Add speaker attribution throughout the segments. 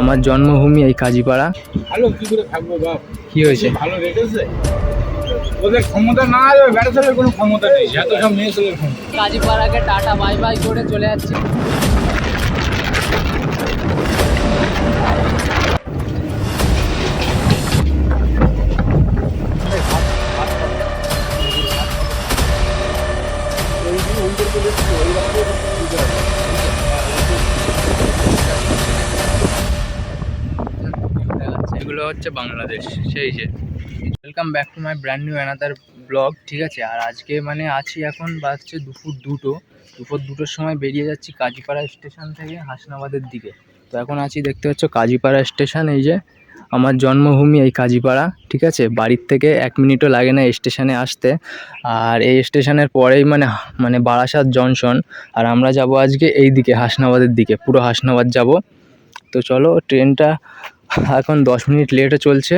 Speaker 1: আমার জন্মভূমি এই কাজীপাড়া।
Speaker 2: ভালো কি করে থাকব বাপ?
Speaker 1: কি হয়েছে?
Speaker 2: ভালো রেখেছে। ওদের ক্ষমতা না ছেলের কোনো ক্ষমতা নেই। এত সব মেয়ে ছেলের ক্ষমতা।
Speaker 1: কাজীপাড়াকে টাটা বাই বাই করে চলে যাচ্ছি। এগুলো হচ্ছে বাংলাদেশ, সেই যে। Welcome back to my brand new another blog ঠিক আছে? আর আজকে মানে আছি এখন বাজছে দুপুর দুটো। দুপুর দুটোর সময় বেরিয়ে যাচ্ছি কাজীপাড়া স্টেশন থেকে হাসনাবাদের দিকে। তো এখন আছি, দেখতে পাচ্ছ কাজীপাড়া স্টেশন, এই যে আমার জন্মভূমি এই কাজীপাড়া, ঠিক আছে? বাড়ির থেকে এক মিনিটও লাগে না স্টেশনে আসতে। আর এই স্টেশনের পরেই মানে মানে বারাসাত জংশন। আর আমরা যাব আজকে এই দিকে হাসনাবাদের দিকে। পুরো হাসনাবাদ যাব। তো চলো, ট্রেনটা এখন দশ মিনিট লেটে চলছে।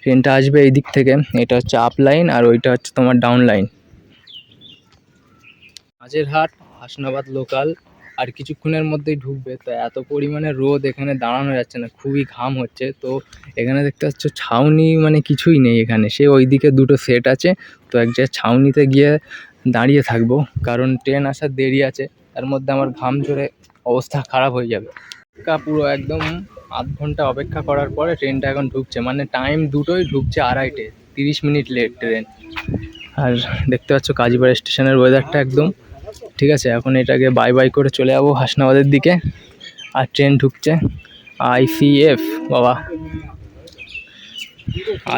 Speaker 1: ট্রেনটা আসবে এই দিক থেকে। এটা হচ্ছে আপ লাইন আর ওইটা হচ্ছে তোমার ডাউন লাইন হাট হাসনাবাদ লোকাল আর কিছুক্ষণের মধ্যেই ঢুকবে। তো এত পরিমাণে রোদ এখানে দাঁড়ানো যাচ্ছে না, খুবই ঘাম হচ্ছে। তো এখানে দেখতে পাচ্ছ ছাউনি মানে কিছুই নেই এখানে। সে ওইদিকে দুটো সেট আছে। তো এক জায়গায় ছাউনিতে গিয়ে দাঁড়িয়ে থাকব। কারণ ট্রেন আসার দেরি আছে। তার মধ্যে আমার ঘাম ঝরে অবস্থা খারাপ হয়ে যাবে। কা পুরো একদম আধ ঘণ্টা অপেক্ষা করার পরে ট্রেনটা এখন ঢুকছে। মানে টাইম দুটোই ঢুকছে আড়াইটে, তিরিশ মিনিট লেট ট্রেন আর দেখতে পাচ্ছ কাজীপাড়া স্টেশনের ওয়েদারটা একদম। ঠিক আছে, এখন এটাকে বাই বাই করে চলে যাব হাসনাবাদের দিকে। আর ট্রেন ঢুকছে আইসিএফ বাবা।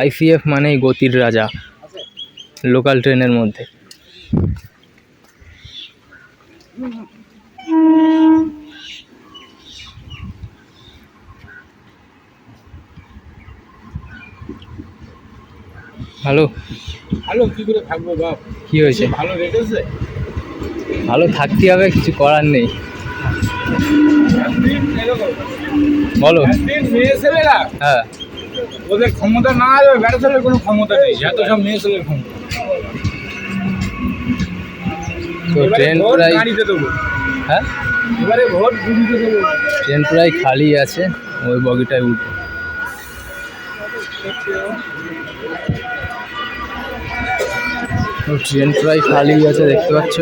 Speaker 1: আইসিএফ মানেই গতির রাজা লোকাল ট্রেনের মধ্যে। হ্যালো
Speaker 2: ভালো কি করে থাকব বাপ
Speaker 1: কি হয়েছে?
Speaker 2: ভালো রেখেছে?
Speaker 1: ভালো থাকতে হবে কিছু করার নেই। বলো।
Speaker 2: মেয়ে ছেলেরা
Speaker 1: হ্যাঁ।
Speaker 2: ওদের ক্ষমতা না আছে বেড়া ছেলের কোনো ক্ষমতা নেই। এত সব মেয়ে ছেলের ক্ষমতা।
Speaker 1: তো ট্রেন প্রায় হ্যাঁ?
Speaker 2: এবারে ভোট দেবো।
Speaker 1: ট্রেন প্রায় খালি আছে ওই বগিটায় উঠবো। ট্রেন প্রায় খালি আছে দেখতে পাচ্ছ।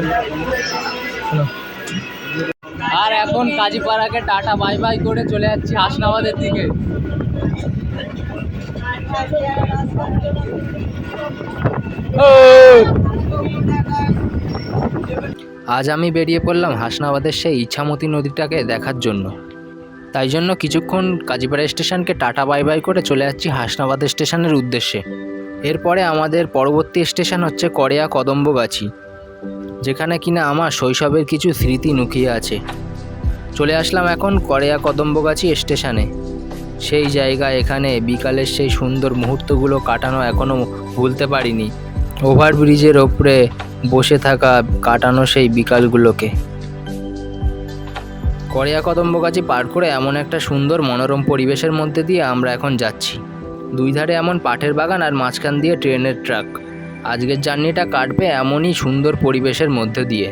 Speaker 1: আর এখন কাজীপাড়াকে টাটা বাই বাই করে চলে যাচ্ছি হাসনাবাদের দিকে। আজ আমি বেরিয়ে পড়লাম হাসনাবাদের সেই ইছামতি নদীটাকে দেখার জন্য। তাই জন্য কিছুক্ষণ কাজীপাড়া স্টেশনকে টাটা বাই বাই করে চলে যাচ্ছি হাসনাবাদ স্টেশনের উদ্দেশ্যে। এরপরে আমাদের পরবর্তী স্টেশন হচ্ছে করেয়া কদম্বগাছি, যেখানে কিনা আমার শৈশবের কিছু স্মৃতি লুকিয়ে আছে। চলে আসলাম এখন করেয়া কদম্বগাছি স্টেশনে। সেই জায়গা এখানে বিকালের সেই সুন্দর মুহূর্তগুলো কাটানো এখনও ভুলতে পারিনি। ওভারব্রিজের ওপরে বসে থাকা কাটানো সেই বিকালগুলোকে। করিয়া কদম্বগাছি পার করে এমন একটা সুন্দর মনোরম পরিবেশের মধ্যে দিয়ে আমরা এখন যাচ্ছি। দুই ধারে এমন পাটের বাগান আর মাঝখান দিয়ে ট্রেনের ট্রাক। আজকের জার্নিটা কাটবে এমনই সুন্দর পরিবেশের মধ্যে দিয়ে।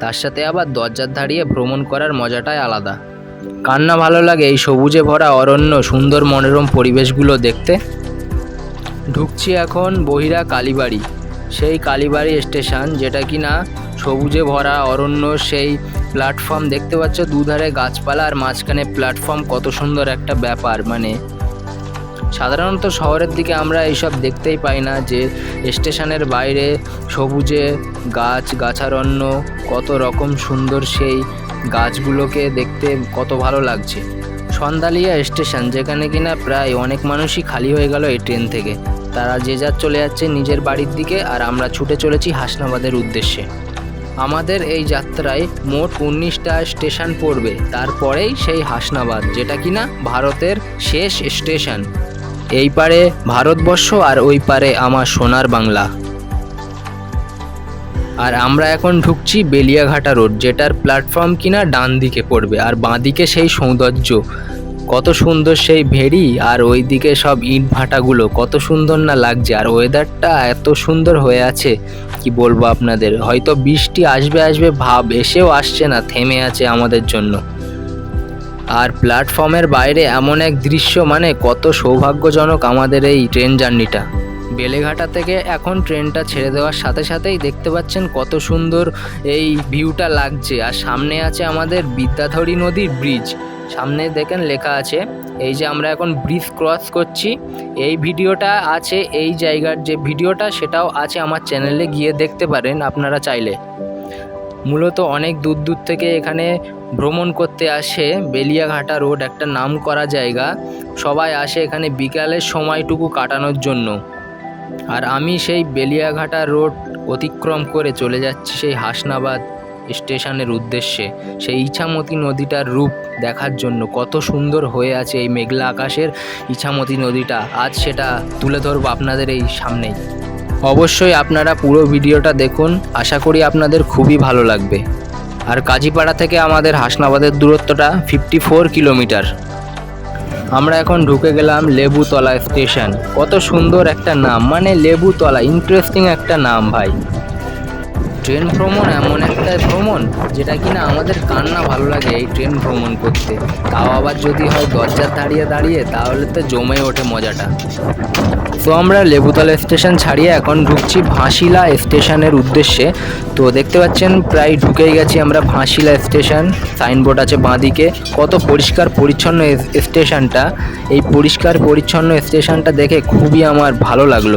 Speaker 1: তার সাথে আবার দরজার দাঁড়িয়ে ভ্রমণ করার মজাটাই আলাদা। কান্না ভালো লাগে এই সবুজে ভরা অরণ্য, সুন্দর মনোরম পরিবেশগুলো দেখতে? ঢুকছি এখন বহিরা কালীবাড়ি। সেই কালীবাড়ি স্টেশন, যেটা কি না সবুজে ভরা অরণ্য, সেই প্ল্যাটফর্ম। দেখতে পাচ্ছ দুধারে গাছপালা আর মাঝখানে প্ল্যাটফর্ম। কত সুন্দর একটা ব্যাপার মানে সাধারণত শহরের দিকে আমরা এইসব দেখতেই পাই না যে স্টেশনের বাইরে সবুজে গাছ, গাছারণ্য, কত রকম সুন্দর সেই গাছগুলোকে দেখতে কত ভালো লাগছে। সন্দালিয়া স্টেশন, যেখানে কিনা প্রায় অনেক মানুষই খালি হয়ে গেল এই ট্রেন থেকে। তারা যে যার চলে যাচ্ছে নিজের বাড়ির দিকে আর আমরা ছুটে চলেছি হাসনাবাদের উদ্দেশ্যে। আমাদের এই যাত্রায় মোট উনিশটা স্টেশন পড়বে, তারপরেই সেই হাসনাবাদ, যেটা কিনা ভারতের শেষ স্টেশন। এই পারে ভারতবর্ষ আর ওই পারে আমার সোনার বাংলা। আর আমরা এখন ঢুকছি বেলিয়াঘাটা রোড, যেটার প্ল্যাটফর্ম কিনা ডান দিকে পড়বে, আর বাঁ দিকে সেই সৌন্দর্য। কত সুন্দর সেই ভেড়ি, আর ওই দিকে সব ইট ভাটাগুলো, কত সুন্দর না লাগছে। আর ওয়েদারটা এত সুন্দর হয়ে আছে, কি বলব আপনাদের? হয়তো বৃষ্টি আসবে আসবে, ভাব এসেও আসছে না, থেমে আছে আমাদের জন্য। আর প্ল্যাটফর্মের বাইরে এমন এক দৃশ্য মানে কত সৌভাগ্যজনক আমাদের এই ট্রেন জার্নিটা। বেলেঘাটা থেকে এখন ট্রেনটা ছেড়ে দেওয়ার সাথে সাথেই দেখতে পাচ্ছেন কত সুন্দর এই ভিউটা লাগছে। আর সামনে আছে আমাদের বিদ্যাধরী নদীর ব্রিজ সামনে দেখেন লেখা আছে, এই যে আমরা এখন ব্রিজ ক্রস করছি। এই ভিডিওটা আছে এই জায়গার যে ভিডিওটা, সেটাও আছে আমার চ্যানেলে গিয়ে দেখতে পারেন আপনারা চাইলে। মূলত অনেক দূর দূর থেকে এখানে ভ্রমণ করতে আসে বেলিয়াঘাটা রোড একটা নাম করা জায়গা। সবাই আসে এখানে বিকালের সময়টুকু কাটানোর জন্য। আর আমি সেই বেলিয়াঘাটা রোড অতিক্রম করে চলে যাচ্ছি সেই হাসনাবাদ স্টেশনের উদ্দেশ্যে। সেই ইছামতি নদীটার রূপ দেখার জন্য কত সুন্দর হয়ে আছে এই মেঘলা আকাশের ইছামতি নদীটা। আজ সেটা তুলে ধরবো আপনাদের এই সামনেই। অবশ্যই আপনারা পুরো ভিডিওটা দেখুন। আশা করি আপনাদের খুবই ভালো লাগবে। আর কাজীপাড়া থেকে আমাদের হাসনাবাদের দূরত্বটা ফিফটি ফোর কিলোমিটার। আমরা এখন ঢুকে গেলাম লেবুতলা স্টেশন। কত সুন্দর একটা নাম। মানে লেবুতলা ইন্টারেস্টিং একটা নাম ভাই। ট্রেন ভ্রমণ এমন একটা ভ্রমণ যেটা কিনা আমাদের কান্না ভালো লাগে এই ট্রেন ভ্রমণ করতে। তাও আবার যদি হয় দরজার দাঁড়িয়ে দাঁড়িয়ে, তাহলে তো জমে ওঠে মজাটা। তো আমরা লেবুতলা স্টেশন ছাড়িয়ে এখন ঢুকছি ভাসিলা স্টেশনের উদ্দেশ্যে। তো দেখতে পাচ্ছেন, প্রায় ঢুকেই গেছি আমরা ভাসিলা স্টেশন। সাইনবোর্ড আছে বাঁদিকে। কত পরিষ্কার পরিচ্ছন্ন স্টেশনটা। এই পরিষ্কার পরিচ্ছন্ন স্টেশনটা দেখে খুবই আমার ভালো লাগল।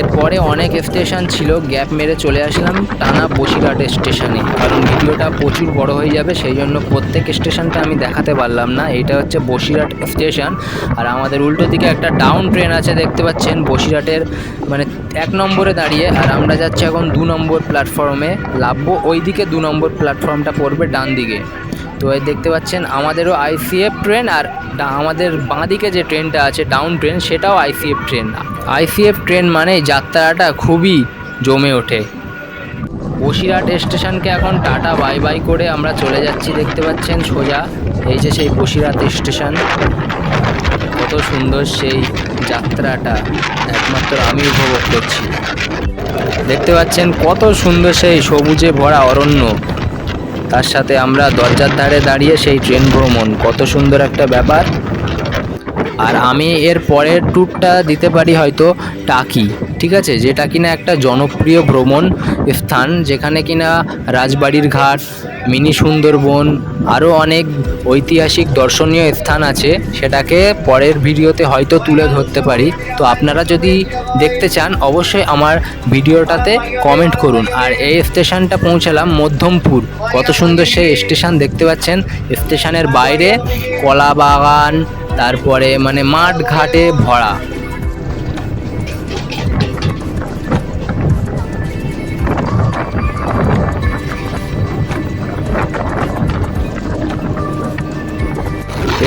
Speaker 1: এরপরে অনেক স্টেশন ছিল গ্যাপ মেরে চলে আসলাম টানা বসিরহাট স্টেশনে কারণ ভিডিওটা প্রচুর বড় হয়ে যাবে, সেই জন্য প্রত্যেক স্টেশনটা আমি দেখাতে পারলাম না। এটা হচ্ছে বসিরহাট স্টেশন আর আমাদের উল্টো দিকে একটা ডাউন ট্রেন আছে, দেখতে পাচ্ছেন, বসিরহাটের মানে এক নম্বরে দাঁড়িয়ে। আর আমরা যাচ্ছি এখন দু নম্বর প্ল্যাটফর্মে লাভবো ওই দিকে দু নম্বর প্ল্যাটফর্মটা পড়বে ডান দিকে তো এই দেখতে পাচ্ছেন, আমাদেরও আইসিএফ ট্রেন আর আমাদের বাঁ দিকে যে ট্রেনটা আছে ডাউন ট্রেন সেটাও আইসিএফ ট্রেন আইসিএফ ট্রেন মানে যাত্রাটা খুবই জমে ওঠে। বসিরহাট স্টেশনকে এখন টাটা বাই বাই করে আমরা চলে যাচ্ছি, দেখতে পাচ্ছেন সোজা। এই যে সেই বসিরহাট স্টেশন। কত সুন্দর সেই যাত্রাটা, একমাত্র আমি উপভোগ করছি। দেখতে পাচ্ছেন কত সুন্দর সেই সবুজে ভরা অরণ্য। তার সাথে আমরা দরজার ধারে দাঁড়িয়ে সেই ট্রেন ভ্রমণ। কত সুন্দর একটা ব্যাপার। আর আমি এর পরের ট্যুরটা দিতে পারি হয়তো টাকি, ঠিক আছে? যেটা কিনা একটা জনপ্রিয় ভ্রমণ স্থান, যেখানে কিনা রাজবাড়ির ঘাট মিনি সুন্দরবন আরও অনেক ঐতিহাসিক দর্শনীয় স্থান আছে, সেটাকে পরের ভিডিওতে হয়তো তুলে ধরতে পারি। তো আপনারা যদি দেখতে চান, অবশ্যই আমার ভিডিওটাতে কমেন্ট করুন। আর এই স্টেশনটা পৌঁছালাম মধ্যমপুর। কত সুন্দর সেই স্টেশন দেখতে পাচ্ছেন। স্টেশনের বাইরে কলা বাগান তারপরে মানে মাঠ ঘাটে ভরা।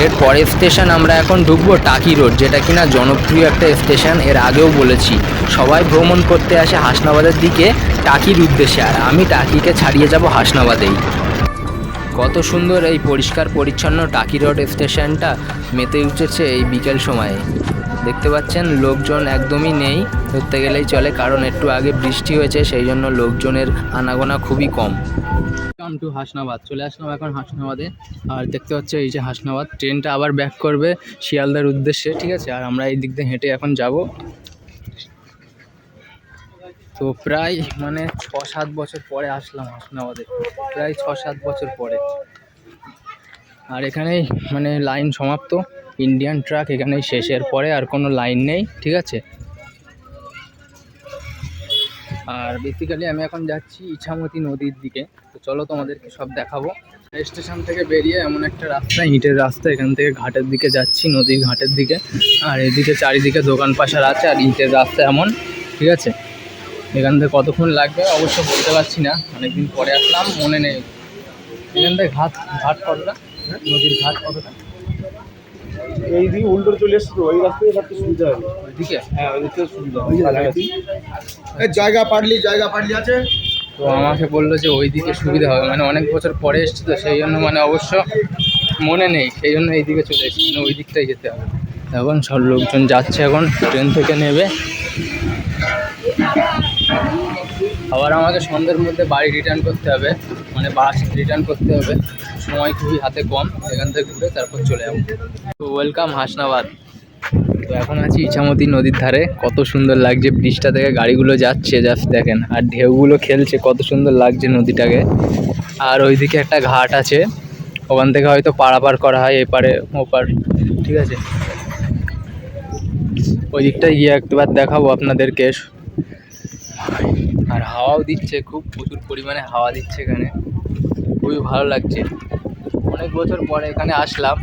Speaker 1: এর পরের স্টেশন আমরা এখন ঢুকবো টাকি রোড, যেটা কিনা জনপ্রিয় একটা স্টেশন, এর আগেও বলেছি। সবাই ভ্রমণ করতে আসে হাসনাবাদের দিকে, টাকির উদ্দেশ্যে, আর আমি টাকিকে ছাড়িয়ে যাব হাসনাবাদেই। কত সুন্দর এই পরিষ্কার পরিচ্ছন্ন টাকি রোড স্টেশনটা, মেতে উঠেছে এই বিকেল সময়ে। দেখতে পাচ্ছেন, লোকজন একদমই নেই। ধরতে গেলেই চলে, কারণ একটু আগে বৃষ্টি হয়েছে, সেই জন্য লোকজনের আনাগোনা খুবই কম। Come to Hasnabad. চলে আসলাম এখন হাসনাবাদে। আর দেখতে পাচ্ছ, এই যে হাসনাবাদ, ট্রেনটা আবার ব্যাক করবে শিয়ালদার উদ্দেশ্যে, ঠিক আছে? আর আমরা এই দিক দিয়ে হেঁটে এখন যাব। তো প্রায় মানে ছ সাত বছর পরে আসলাম হাসনাবাদে। প্রায় ছ সাত বছর পরে। আর এখানেই মানে লাইন সমাপ্ত। ইন্ডিয়ান ট্রাক এখানে শেষের পরে আর কোনো লাইন নেই, ঠিক আছে? আর বেসিক্যালি আমি এখন যাচ্ছি ইছামতি নদীর দিকে। তো চলো তোমাদেরকে সব দেখাবো। স্টেশন থেকে বেরিয়ে এমন একটা রাস্তা, ইটের রাস্তা, এখান থেকে ঘাটের দিকে যাচ্ছি, নদীর ঘাটের দিকে। আর এদিকে চারিদিকে দোকান পাশার আছে, আর ইটের রাস্তা এমন, ঠিক আছে? এখান থেকে কতক্ষণ লাগবে অবশ্য বলতে পারছি না, অনেকদিন পরে আসলাম, মনে নেই। এখান থেকে ঘাট ঘাট কতটা? নদীর ঘাট কতটা?
Speaker 2: এই দিকে উল্টো চলে এসছে তো ওই রাস্তায় সবচেয়ে সুবিধা হবে।
Speaker 1: ওইদিকে?
Speaker 2: হ্যাঁ ওই দিকটা সুবিধা জায়গা পাটলি জায়গা আছে।
Speaker 1: তো আমাকে বলল যে ওই দিকে সুবিধা হবে। মানে অনেক বছর পরে এসছি তো সেই জন্য মানে অবশ্য মনে নেই সেই জন্য এই দিকে চলে এসেছি। মানে ওই দিকটাই যেতে হবে। এখন সব লোকজন যাচ্ছে এখন ট্রেন থেকে নেবে। আবার আমাকে সন্ধ্যের মধ্যে বাড়ি রিটার্ন করতে হবে। মানে বাস রিটার্ন করতে হবে। সময় খুবই হাতে কম, এখান থেকে ঘুরে তারপর চলে যাব। তো ওয়েলকাম হাসনাবাদ। তো এখন আছি ইছামতি নদীর ধারে। কত সুন্দর লাগছে ব্রিজটা থেকে গাড়িগুলো যাচ্ছে জাস্ট দেখেন। আর ঢেউগুলো খেলছে, কত সুন্দর লাগছে নদীটাকে। আর ওইদিকে একটা ঘাট আছে, ওখান থেকে হয়তো পারাপার করা হয় এপারে, ওপার, ঠিক আছে? ওই দিকটায় গিয়ে একবার দেখাবো আপনাদেরকে। আর হাওয়াও দিচ্ছে, খুব প্রচুর পরিমাণে হাওয়া দিচ্ছে এখানে। খুবই ভালো লাগছে। অনেক বছর পরে এখানে আসলাম।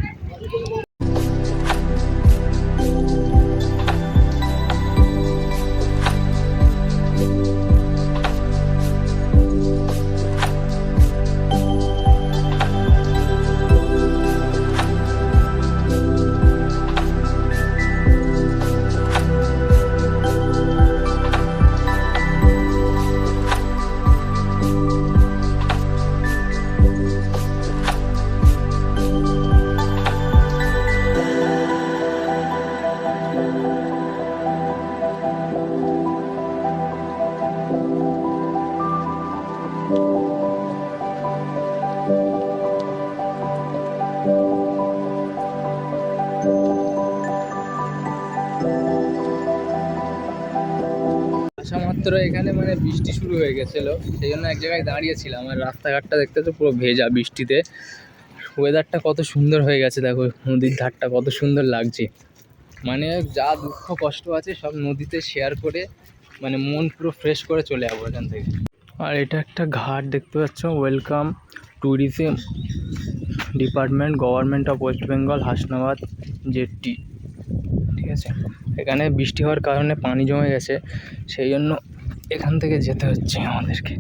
Speaker 1: মাত্র এখানে মানে বৃষ্টি শুরু হয়ে গেছিল, সেই জন্য এক জায়গায় দাঁড়িয়েছিলাম আর রাস্তাঘাটটা দেখতে তো পুরো ভেজা বৃষ্টিতে। ওয়েদারটা কত সুন্দর হয়ে গেছে, দেখো, নদীর ধারটা কত সুন্দর লাগছে। মানে যা দুঃখ কষ্ট আছে, সব নদীতে শেয়ার করে মানে মন পুরো ফ্রেশ করে চলে যাব এখান থেকে। আর এটা একটা ঘাট দেখতে পাচ্ছ welcome tourism department government of West Bengal Hasnabad jetty ঠিক আছে? এখানে বৃষ্টি হওয়ার কারণে পানি জমে গেছে, সেই জন্য এখান থেকে যেতে হচ্ছে আমাদেরকে।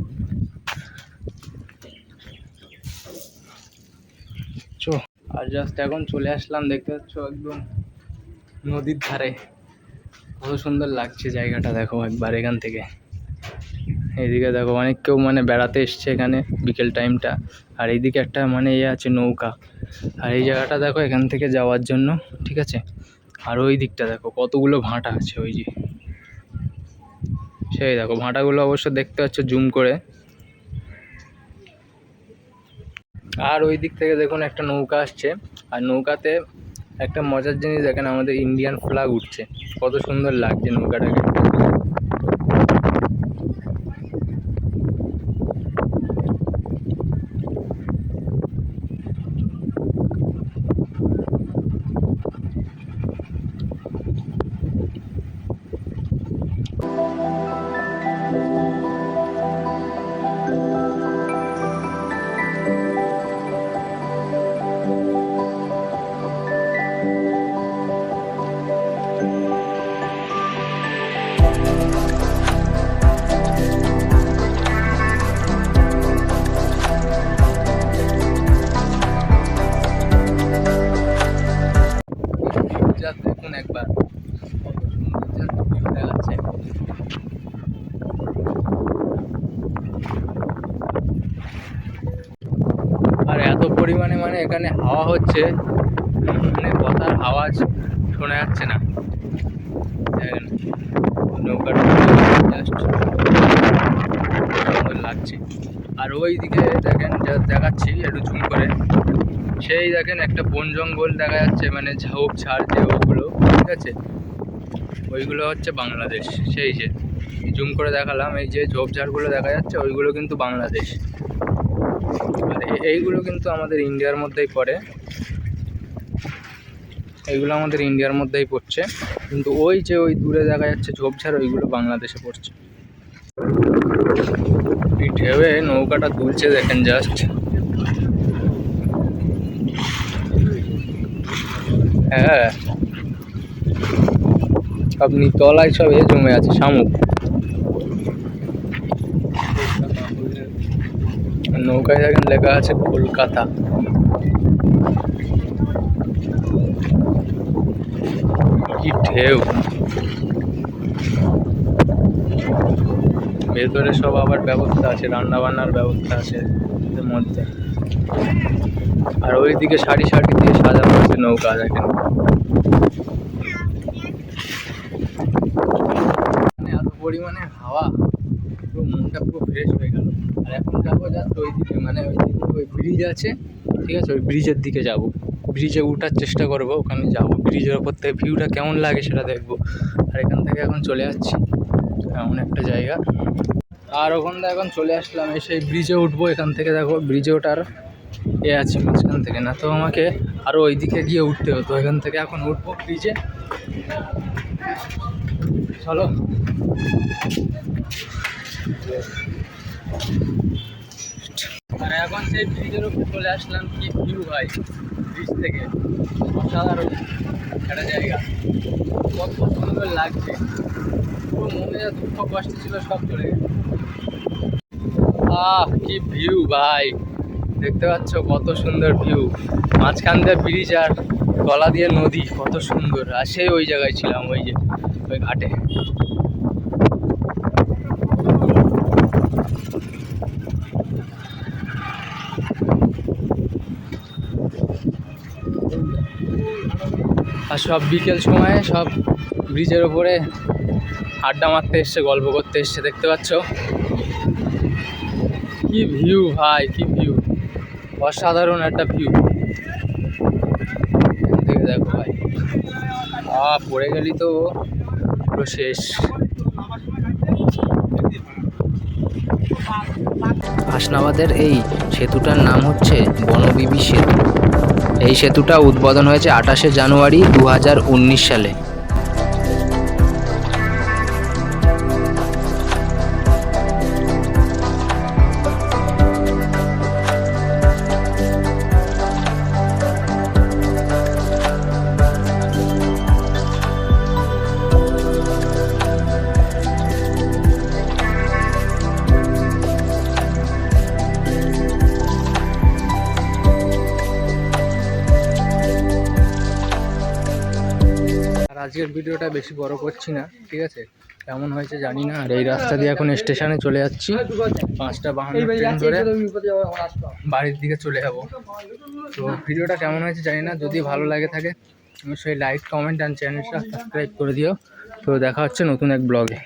Speaker 1: চো, আর জাস্ট এখন চলে আসলাম, দেখতে পাচ্ছ একদম নদীর ধারে। কত সুন্দর লাগছে জায়গাটা, দেখো একবার এখান থেকে। এইদিকে দেখো, অনেক কেউ মানে বেড়াতে এসছে এখানে বিকেল টাইমটা আর এইদিকে একটা মানে ইয়ে আছে, নৌকা। আর এই জায়গাটা দেখো এখান থেকে যাওয়ার জন্য, ঠিক আছে? আর ওই দিকটা দেখো, কতগুলো ভাঁটা আছে ওই যে। সেই দেখো, ভাঁটাগুলো অবশ্য দেখতে পাচ্ছ জুম করে। আর ওই দিক থেকে দেখুন একটা নৌকা আসছে, আর নৌকাতে একটা মজার জিনিস দেখেন, আমাদের ইন্ডিয়ান ফ্ল্যাগ উঠছে। কত সুন্দর লাগছে নৌকাটাকে হচ্ছে মানে কথার আওয়াজ শোনা যাচ্ছে না। নৌকাটা লাগছে। আর ওই দিকে দেখেন, যা দেখাচ্ছি, একটু ঝুম করে। সেই দেখেন, একটা বন জঙ্গল দেখা যাচ্ছে মানে ঝোপ ঝাড় যে ওগুলো, ঠিক আছে? ওইগুলো হচ্ছে বাংলাদেশ, সেই যে। জুম করে দেখালাম, এই যে ঝোপঝাড়গুলো দেখা যাচ্ছে, ওইগুলো কিন্তু বাংলাদেশ। আর এইগুলো কিন্তু আমাদের ইন্ডিয়ার মধ্যেই পড়ে। এইগুলো আমাদের ইন্ডিয়ার মধ্যেই পড়ছে। কিন্তু ওই যে ওই দূরে দেখা যাচ্ছে ঝোপঝাড়, ওইগুলো বাংলাদেশে পড়ছে। ঢেউয়ে নৌকাটা তুলছে দেখেন জাস্ট হ্যাঁ। আপনি তলায় সব এ জমে আছে, শামুক। নৌকায় দেখেন লেখা আছে কলকাতা। কি ঢেউ। ভেতরে সব আবার ব্যবস্থা আছে রান্না বান্নার ব্যবস্থা আছে মধ্যে। আর ওইদিকে সারি সারি দিয়ে সাজানো আছে নৌকা, দেখেন। মানে এত পরিমাণে হাওয়া, পুরো মনটা পুরো ফ্রেশ হয়ে গেল। আর এখন যাব জাস্ট ওই দিকে মানে ওই দিকে ওই ব্রিজ আছে, ঠিক আছে? ওই ব্রিজের দিকে যাব। ব্রিজে ওঠার চেষ্টা করব, ওখানে যাব। ব্রিজের ওপর থেকে ভিউটা কেমন লাগে সেটা দেখব। আর এখান থেকে এখন চলে যাচ্ছি এমন একটা জায়গা। আর ওখান থেকে এখন চলে আসলাম, এসে ব্রিজে উঠবো। এখান থেকে দেখো ব্রিজে ওঠার এ আছে মাঝখান থেকে। না তো আমাকে আরও ওই দিকে গিয়ে উঠতে হতো এখান থেকে এখন উঠবো ব্রিজে চলো। আর এখন সেই ব্রিজের উপর চলে আসলাম, কি ভিউ ভাই? ব্রিজ থেকে অসাধারণ একটা জায়গা। কত সুন্দর লাগছে। পুরো মনে যা দুঃখ, কষ্ট ছিল, সব চলে গেছে। আহ, কি ভিউ ভাই। দেখতে পাচ্ছ কত সুন্দর ভিউ মাঝখান দিয়ে ব্রিজ আর গলা দিয়ে নদী, কত সুন্দর। আর সেই ওই জায়গায় ছিলাম, ওই যে, ওই ঘাটে। সব বিকেল সময়ে সব ব্রিজের ওপরে আড্ডা মারতে এসছে, গল্প করতে এসছে, দেখতে পাচ্ছ? কি ভিউ ভাই, কি ভিউ অসাধারণ একটা ভিউ দেখে দেখো ভাই। আ, পড়ে গেলি তো, পুরো শেষ। হাসনাবাদের এই সেতুটার নাম হচ্ছে বনবিবি সেতু। এই সেতুটা উদ্বোধন হয়েছে আঠাশে জানুয়ারি দু হাজার উনিশ সালে। আজকের ভিডিওটা বেশি বড় করছি না ঠিক আছে? কেমন হয়েছে জানি না আর এই রাস্তা দিয়ে এখন স্টেশনে চলে যাচ্ছি। পাঁচটা বাহান্ন ট্রেন ধরে বাড়ির দিকে চলে যাব। তো ভিডিওটা কেমন হয়েছে জানি না যদি ভালো লাগে থাকে অবশ্যই লাইক কমেন্ট অ্যান্ড চ্যানেলটা সাবস্ক্রাইব করে দিও। তো দেখা হচ্ছে নতুন এক ব্লগে